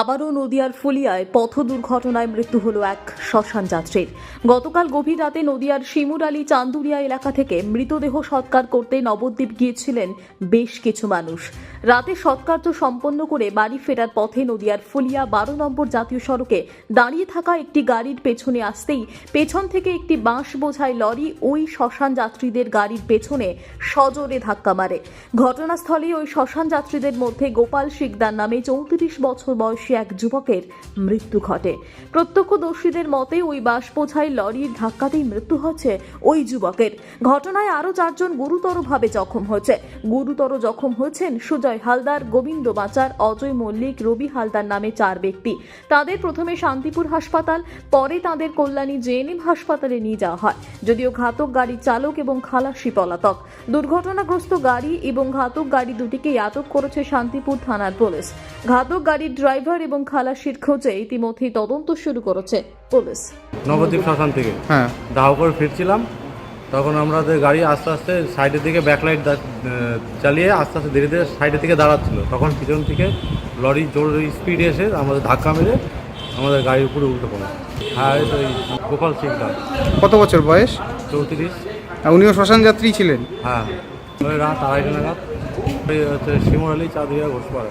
আবারও নদিয়ার ফুলিয়ায় পথ দুর্ঘটনায় মৃত্যু হল এক শ্মশান যাত্রীর। গতকাল গভীর রাতে নদিয়ার শিমুর আলী চান্দুরিয়া এলাকা থেকে মৃতদেহ সৎকার করতে নবদ্বীপ গিয়েছিলেন বেশ কিছু মানুষ। রাতে সৎকার্য সম্পন্ন করে বাড়ি ফেরার পথে নদিয়ার ফুলিয়া বারো নম্বর জাতীয় সড়কে দাঁড়িয়ে থাকা একটি গাড়ির পেছনে আসতেই পেছন থেকে একটি বাঁশ বোঝাই লরি ওই শ্মশান যাত্রীদের গাড়ির পেছনে সজোরে ধাক্কা মারে। ঘটনাস্থলে ওই শ্মশান যাত্রীদের মধ্যে গোপাল শিকদার নামে চৌত্রিশ বছর বয়সী এক যুবকের মৃত্যু ঘটে। প্রত্যক্ষদর্শীদের মতে, ওই বাস বোঝাই লরির ধাক্কাতেই মৃত্যু হচ্ছে ওই যুবকের। ঘটনায় আরও চারজন গুরুতরভাবে জখম হয়েছে। গুরুতর জখম হয়েছেন সুজয় হালদার, গোবিন্দ বাচার, অজয় মল্লিক, রবি হালদার নামে চার ব্যক্তি। তাদের প্রথমে শান্তিপুর হাসপাতাল, পরে তাদের কল্যাণী জেএনএম হাসপাতালে নিয়ে যাওয়া হয়। যদিও ঘাতক গাড়ির চালক এবং খালাসি পলাতক। দুর্ঘটনাগ্রস্ত গাড়ি এবং ঘাতক গাড়ি দুটিকেই আটক করেছে শান্তিপুর থানার পুলিশ। ঘাতক গাড়ির ড্রাইভার এবং খালাসির খোঁজে ইতিমধ্যেই তদন্ত শুরু করেছে পুলিশ। নবদ্বীপ শ্মশান থেকে। হ্যাঁ। দাহ করে ফিরছিলাম। তখন আমাদের গাড়ি আস্তে আস্তে সাইডের দিকে ব্যাকলাইট চালিয়ে আস্তে আস্তে ধীরে ধীরে সাইডের দিকে দাঁড়াচ্ছিল। তখন পিছন থেকে লরি জোর স্পিডে এসে আমাদের ধাক্কা মেরে আমাদের গাড়ির উপরে উল্টে পড়ে। হ্যাঁ এই গোপাল সিং দাস কত বছর বয়স? চৌত্রিশ। আর উনিও শ্মশান যাত্রী ছিলেন? হ্যাঁ। রাত আড়াইটা নাগাদ ওই হচ্ছে শিমর আলী চাঁদুরিয়া ঘোষপাড়া